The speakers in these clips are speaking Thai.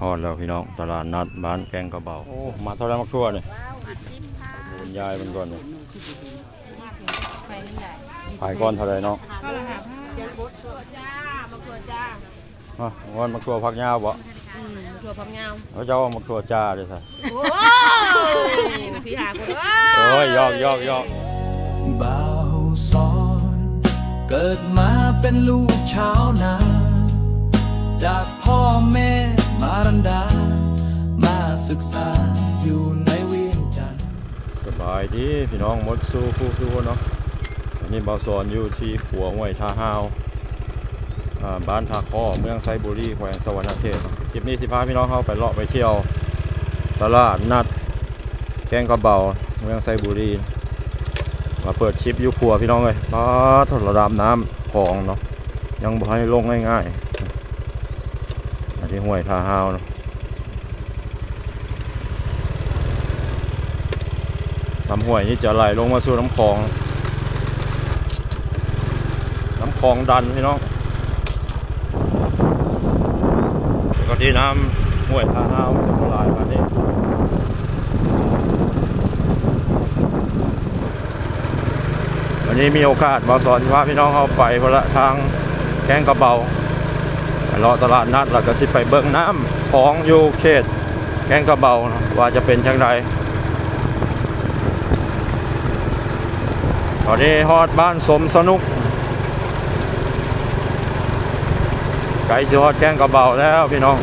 ฮอดแล้วพี่น้องตลาดนัดบ้านแกงกระเบาโอ้มาเท่าไรมักทั่วเนี่ยมาซิมค่ะคุณยายมันก่อนเนี่ยไปนี่ใหญ่ขายก้อนเท่าไรเนาะก็ละค่ะเจ้าบดตัวจ้ามะเขือจ้าอะวันมักทั่วพักยาวบ่อืมมะเขือพังเงาเขาเจ้าว่ามักทั่วจ้าเลยสิโอ้ยมาพี่หากูเด้โอ้ยยอกยอกยอกบ่าวสอนเกิดมาเป็นลูกชาวนาจากพ่อแม่ มารันดา มาศึกษาอยู่ในเวียงจันทร์สบายดีพี่น้องหมดสู้คู่สู้เนาะอันนี้เบาสอนอยู่ที่ขัวห้วยท่าห้าวอ่าบ้านทาข้อเมืองไซบุรีแขวงสวรรณเขตคลิปนี้สิพาพี่น้องเข้าไปเลาะไปเที่ยวตลาดนัดแกงกระเบาเมืองไซบุรีมาเปิดคลิปอยุครัวพี่น้องเลยป้าทดระดับน้ำของเนาะยังบ่ให้ลงง่ายๆ ที่ห้วยท่าห้าวเนาะน้ำห้วยนี่จะไหลลงมาสู่น้ำคลอง น้ำคลองดันพี่น้องก็ที่น้ำห้วยท่าห้าวจะไหลมาเนี่ยวันนี้มีโอกาสมาสอนพาพี่น้องเอาไปพละทางแกงกระเบา เลาะตลาดนัดแล้วก็สิไปเบิ้งน้ำของอยู่เขตแกงกระเบาเนว่าจะเป็นจังไรตอนนี้ฮอดบ้านสมสนุกไก่จะฮอดแกงกระเบาแล้วพี่น้อง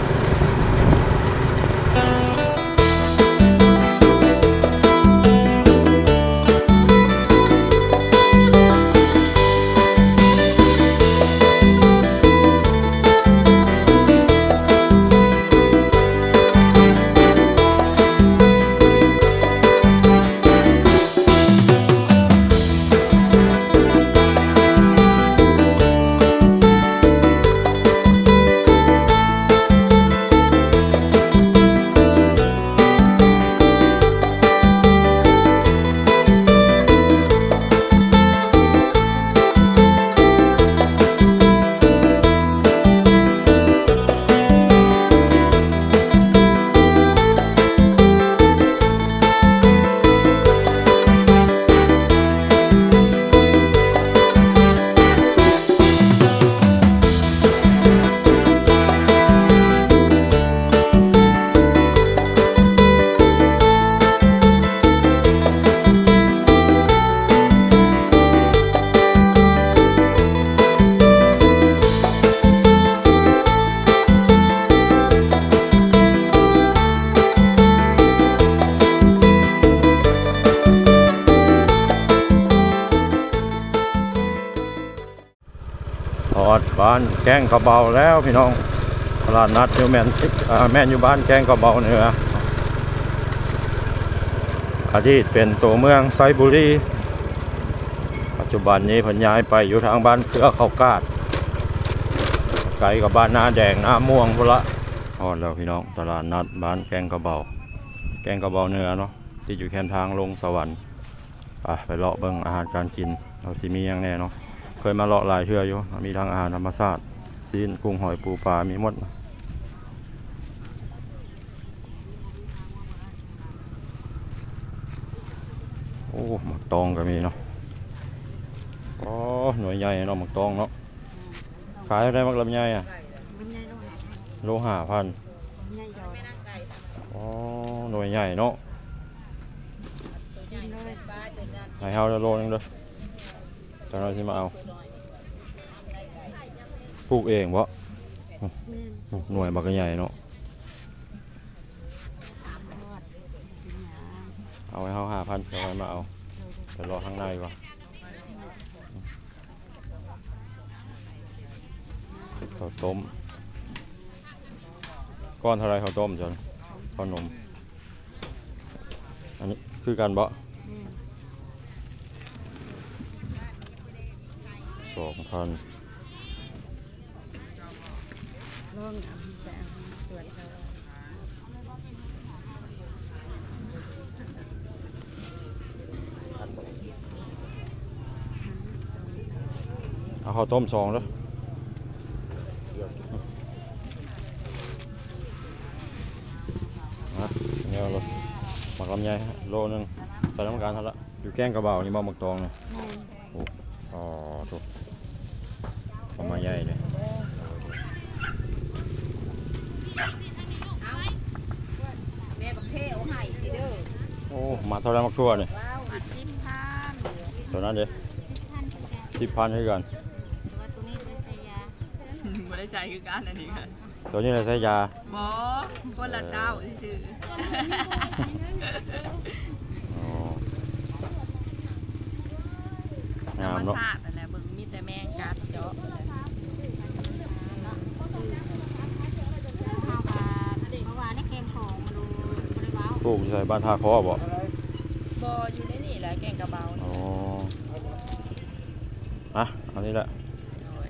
บ้านแกงกระเบาแล้วพี่น้องตลาดนัดนิวแมนอ่แม่นอยู่บ้านแกงกระเบาเหนืออดีตเป็นตัวเมืองไซบุรีปัจจุบันนี้เพันย้ายไปอยู่ทางบ้านเพื่อเขากาดไกลกับบ้านนาแดงนาม่วงพุละทอดแล้วพี่น้องตลาดนัดบ้านแกงกระเบา แกงกระเบาเนือเนาะที่อยู่แคมทางลงสวรรค์ไปไปเลาะเบิ่งอาหารการกินเราสิมีอย่างแน่เนาะ ยมาเลาะหลายเทื่ออยู่ มีทางอาหารธรรมชาติซีนกุ้งหอยปูปลา มีหมดโอ้หมักตองก็มีเนาะอ๋อหน่วยใหญ่เนาะหมักตองเนาะขายได้มักลำไยอะมันใหญ่ด้วยโลห้าพันใหญ่ดอกอ๋อหน่วยใหญ่เนาะซิมเลยให้เฮาละโลนึงเด้อ จังเราสิมาเอาปลูกเองบ่หน่วยบักใหญ่เนาะเอาไว้เฮาหาพันเอาไว้มาเอาไปรอข้างในก่อนข้าวต้ม ก้อนเท่าไรข้าวต้มจนข้าวนม อันนี้คือกันบ่ สองพันเอาข้าวต้มสองแล้วเนี่ยเราหมักลำไยโลนึงใส่น้ำกันทันละอยู่แกงกระเบานี่มาหมักตองเนี่ย ถูกประมาณใหญ่เลยแม่บักเท่เอาให้สิเด้อโอ้มาเท่าไรมักทั่วนี่ว้าวมาสิบพันตัวนั้นเด้ท่านเป็นการสิบพันให้กันตัวตัวนี้เป็นสายยาบ่ได้ใช้คือการอันนี้ค่ะตัวนี้อะไรใช้ยาบ่คนละเจ้าซื่ออ๋อๆธรงารมมเนาะ ชาตินั่นแหละเบิ่งมีแต่แมงกัดเจาะ เข้ากันเมื่อวานได้เค็มของมาดูบริวาร ปลูกอยู่ใส่บ้านท่าคอบ่บ่อยู่ในนี่แหละแกงกระเบาอ๋ออะเอันนี้แหละโอ้ย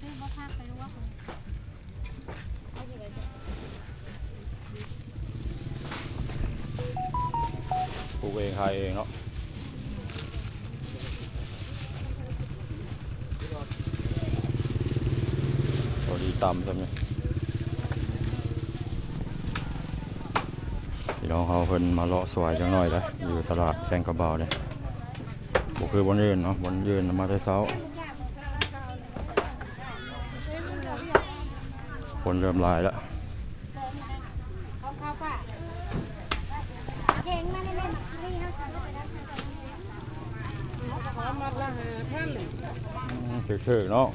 ซื้อบ่พักไปรู้ว่าคุณปลูกเองขายเองเนาะพอดี ตำใช่ไหมพี่น้องเขาเพิ่นมาเลาะสวยจังหน่อยเลยอยู่ตลาดแกงกระเบาเนี่ยบุคือบนยืนเนาะบนยืนมาแต่เช้าคนเริ่มลายแล้วเข่งมาในแม่มักซี่เนาะถึกๆเนาะ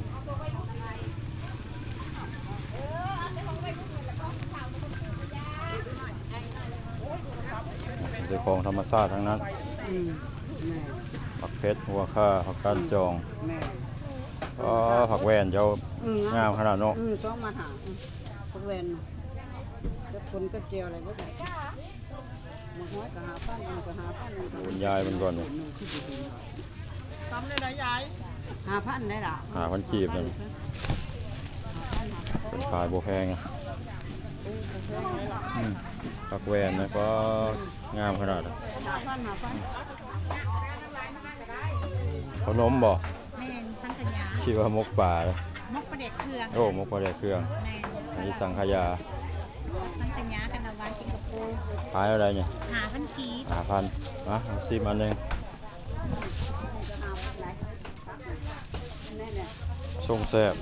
เป็น ของธรรมชาติทั้งนั้นอืมแม่ผักเพชรหัวข้าผักก้านจองแม่ก็ผักแวนเจ้าอืมงามขนาดเนาะอืมต้องมาหาอืมพวกเวนจะคนก็เจียวอะไรบ่ได้มาห้อยก็หาพันมันก็หาพันมันก็คุณยายมันก่อนนี่ทำได้หลายยายหาพันได้ล่ะหาพันกีบเลยเป็นขายโบแพงอะ อืมผักแวนนะก็งามขนาดอะหาพันหาพันขนมบ่แม่นทั้งสัญญาคิดว่ามกป่าเลยมกประเด็ดเครื่องโอ้มกปลาแดกเครื่องแม่นอันนี้สังขยาทั้งสัญญากันเอาไว้กินกับปูขายอะไรเนี่ยหาพันกีหาพันนะเอาซิมอันหนึ่งแน่เนี่ยส่งแซ่บ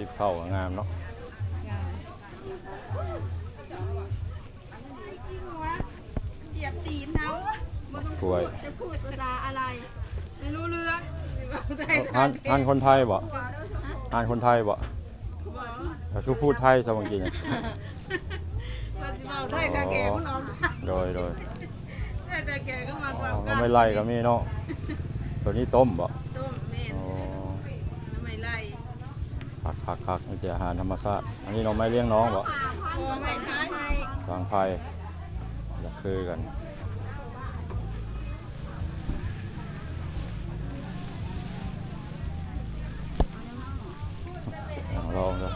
สิบเข้าก็งามเนาะเหยียบตีนเฮาบ่ต้องกล้วยจะพูดภาษาอะไร ไม่รู้เรื่องอ่านอ่านคนไทยบ่อ่านคนไทยบ่ก็คือพูดไทยสมังกินว่าสิเว้าไทยกะแก่มันออกโดยโดยแต่แก่ก็มาอ๋กว่าอก็ไม่ไล่ก็มีเนาะตัวนี้ต้มบ่ต้มแม่นอ๋อไม่ไล่ คักคักคักนี่จะอาหารธรรมชาติอันนี้น้องไม่เลี้ยงน้องบ่พอไม่ใช่ทางไฟอยากคือกันลองดู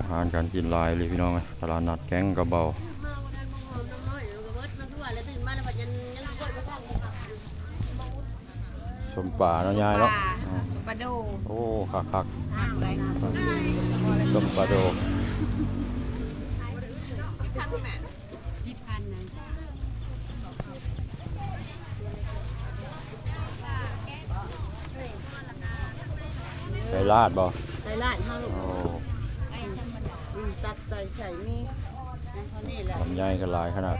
อาหารการกินลายเลยพี่น้องอ้ยตลาดนัดแก๊งกระเบาชมป่าเนาะยายเนาะอืมปลาโดโอ้คักคักอะไรชมปลาโดสิบพันนั้นใส่ลาดบ่ใส่ลาดเฮาลูกโอ้อืมตักใส่ใส่นี่นั่นเท่านี้แหละลำไยกันหลายขนาด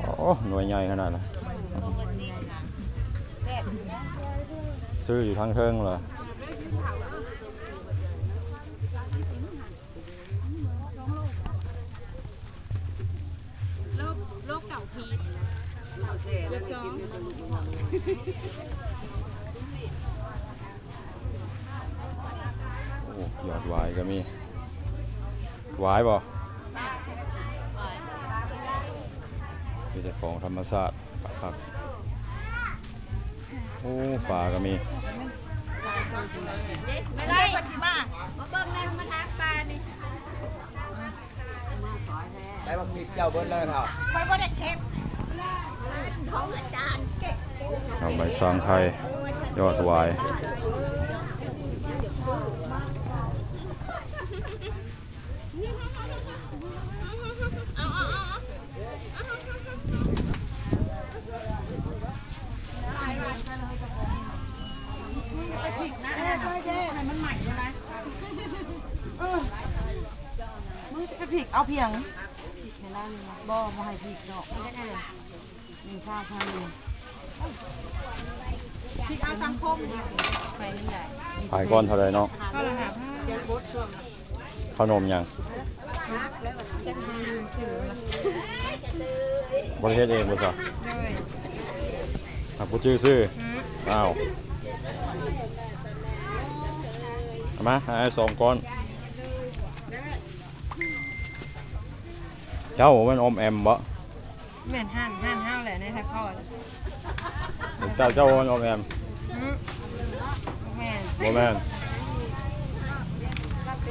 โอ้หน่วยใหญ่ขนาดนะซื้ออยู่ทางเทิงเหรอ โลกเก่าพีชเจ็ดสองโอ้ยอดหวายก็มีหวายบ่มีแต่ของธรรมชาติครับโอ้ปลาก็มี ไม่ได้ปัจจิมามาเบิ่งในมาทางปลานี่ ได้บักพริกเจ้าเบิ้ลเลยครับไปบ่ได้เก็บท้องอาจารย์เก็บทำใบสร้างไทยยอดวายแย่ก็แย่ให้มันใหม่เลยนะเออมึงจะไปผิกเอาเพียง ผิกให้ได้เลยนะบ่บ่ให้ผิกดอกไม่ได้เลยมีข้าวพันเลยผิกเอาสังคมไปนี่ได้ขายก้อนเท่าไรเนาะก็เลยค่ะเดี๋ยวบดช่วงขนมยังบริเทศเองบ่ซะอะผู้ชื่อซื้ออ้าวเอามาหาสองก้อน เจ้ามันอมแอมบ่เหมือนห่านห่านห้าวแหละในไทยพ่อเจ้าเจ้ามันอมแอมแม่นบ่แม่น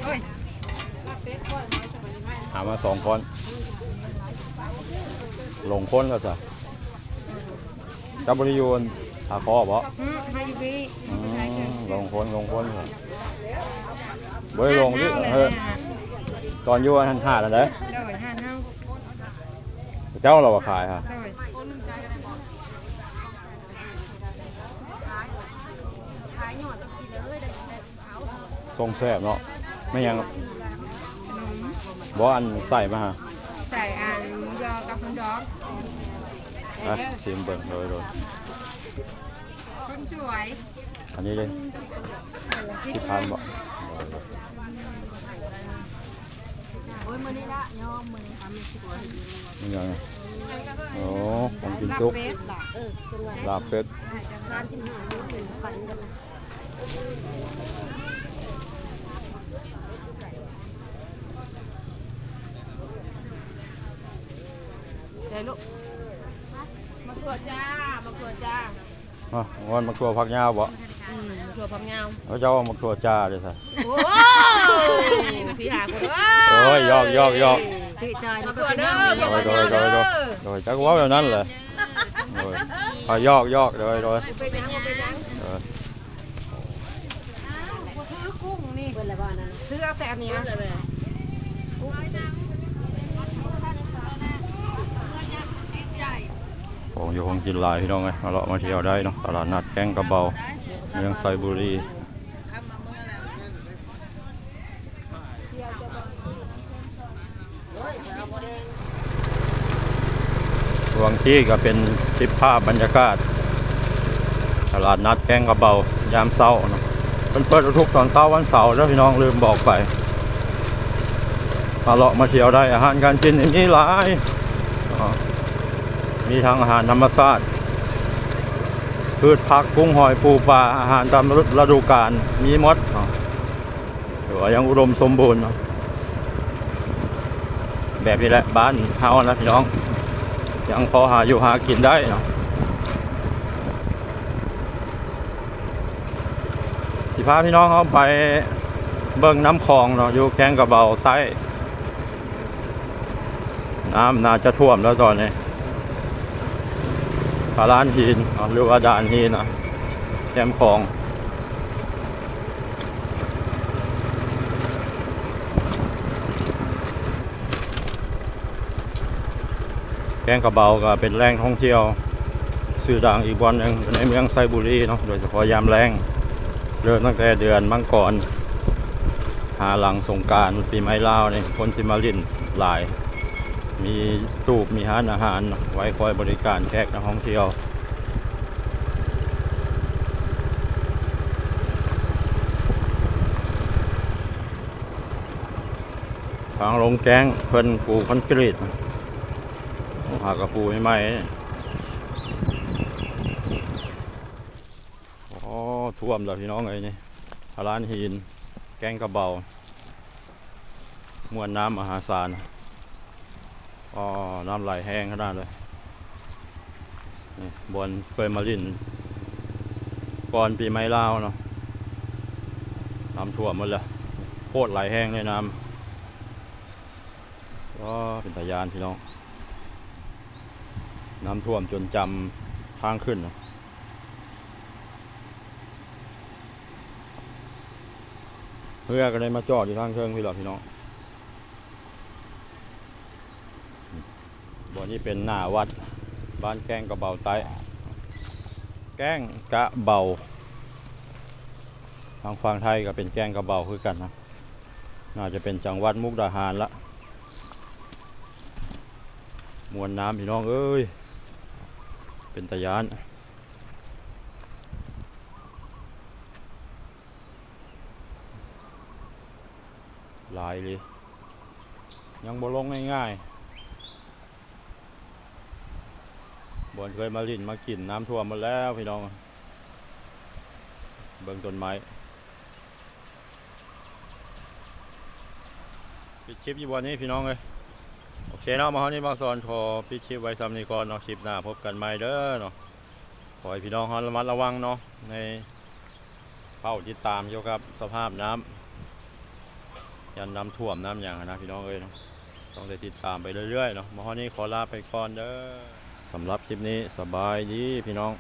เอ้ยหามาสองก้อนลงคนก็ซะเจ้าบริยูนหาคอบ่อืมฮายูบิอืมลงคนลงคนครับบ่ได้ลงดิห่านเอห้าวอแหละตอนอยู่อันหาดอันใดโดยห่านห้าว เจ้าเราว่าขายฮะโดยทรงแซ่บเนาะไม่ยังบ่อันใส่มาฮะใส่อ่านยอกับคนดอกอะชิมเบิ่งโดยโดยคนสวยอันนี้เลยสิพันบ่ โอ้ยมือนี้ละยอมมื้อนี้ทำให้สวยนี่ยังโอ้ผมกินจุกเป็ดล่ะลาเป็ดกานที่หาเงินปันกันใจลูกมาตรวจจ้า มาตรวจจ้าอะวันมักตัวผักยาวบ่อืมถั่วพับเงาแล้วเจ้าเอามักตัวจ้าเด้อซะโอ้ย พี่หาคนเอ้โอ้ยยอกยอกยอกชื่อชายมามาตรวจเด้อโดยโดยโดยโดยโดยจักว่าแบบนั้นเหรอโดยอะยอกยอกโดยโดยเป็นยังเป็นยังเออซื้อกุ้งนี่เป็นอะไรบ้านนั้นซื้อเอาแต่อันเนี้ยของอยู่ของกินหลายพี่น้องไงมาเลาะมาเที่ยวได้เนาะตลาดนัดแกงกระเบาเมืองไซบุรีช่วง ที่ก็เป็นคลิปภาพบรรยากาศ ตลาดนัดแกงกระเบายามเช้าเนาะเพิ่นเปิดทุกตอนเช้าวันเสาร์แล้วพี่น้องลืมบอกไปมาเลาะมาเที่ยวได้อาหารการกินอันนี้หลาย มีทั้งอาหารธรรมชาติพืชผักกุ้งหอยปูปลาอาหารตามฤดูกาลมีมดเนาะถือว่ายังอุดมสมบูรณ์เนาะแบบนี้แหละบ้านเฮานะพี่น้อง ยังพอหาอยู่หากินได้เนาะสิพาพี่น้องเขาไปเบิ่งน้ำคลองเนาะอยู่แกงกระเบาใต้ น้ำน่าจะท่วมแล้วตอนนี้พาร้านหินหรือว่าด่านหินนะแคมป์ของ แกงกระเบาก็เป็นแหล่งท่องเที่ยวสื่อดังอีกวันหนึ่งในเมืองไซบุรีเนาะโดยเฉพาะยามแรงเริ่มตั้งแต่เดือนมังกรหาหลังสงการปีไม้ลาวนี่คนสิมาลินหลาย มีตูบมีร้านอาหาร ไว้คอยบริการแขกนักท่องเที่ยวทางลงแกงเพิ่นปูคอนกรีต หากกระปูใหม่ๆอ๋อท่วมแล้วพี่น้องไอ้นี่ร้านหิน แกงกระเบามวลน้ำมหาศาลอ๋อน้ำไหลแห้งขนาดเลยนี่บนเคยมาลินก่อนปีไม้ลาวเนาะน้ำท่วมหมดเลยโคตรไหลแห้งเลยน้ำก็เป็นตายานพี่น้อง น้ำท่วมจนจำทางขึ้นนะเพื่อก็เลยมาจอดอยู่ทางเชิงพี่หรอพี่น้องบ่อนี้เป็นหน้าวัดบ้านแก้งกระเบาไตแก้งกระเบา ทางฝั่งไทยก็เป็นแก้งกระเบาคือกันนะ น่าจะเป็นจังหวัดมุกดาหารละ มวลน้ำพี่น้องเอ้ย เป็นตะยานหลายเลย ยังบ่ลงง่ายๆบอนเคยมาลินมากินน้ำท่วมมาแล้วพี่น้อง เบิ่งต้นไม้ปิดคลิปอยู่วันนี้พี่น้องเลย โอเคเนาะมาฮอดนี้มาสอนขอปิดคลิปไว้ซ้ำนี้ก่อนเนาะคลิปหน้าพบกันใหม่เด้อเนาะขอให้พี่น้องฮอดระมัดระวังเนาะในเฝ้าติดตามเกี่ยวกับสภาพน้ำยันน้ำท่วมน้ำอย่างนะพี่น้องเอ้ยเนาะต้องได้ติดตามไปเรื่อยๆเนาะมาฮอดนี้ขอลาไปก่อนเด้อสำหรับคลิปนี้สบายดีพี่น้อง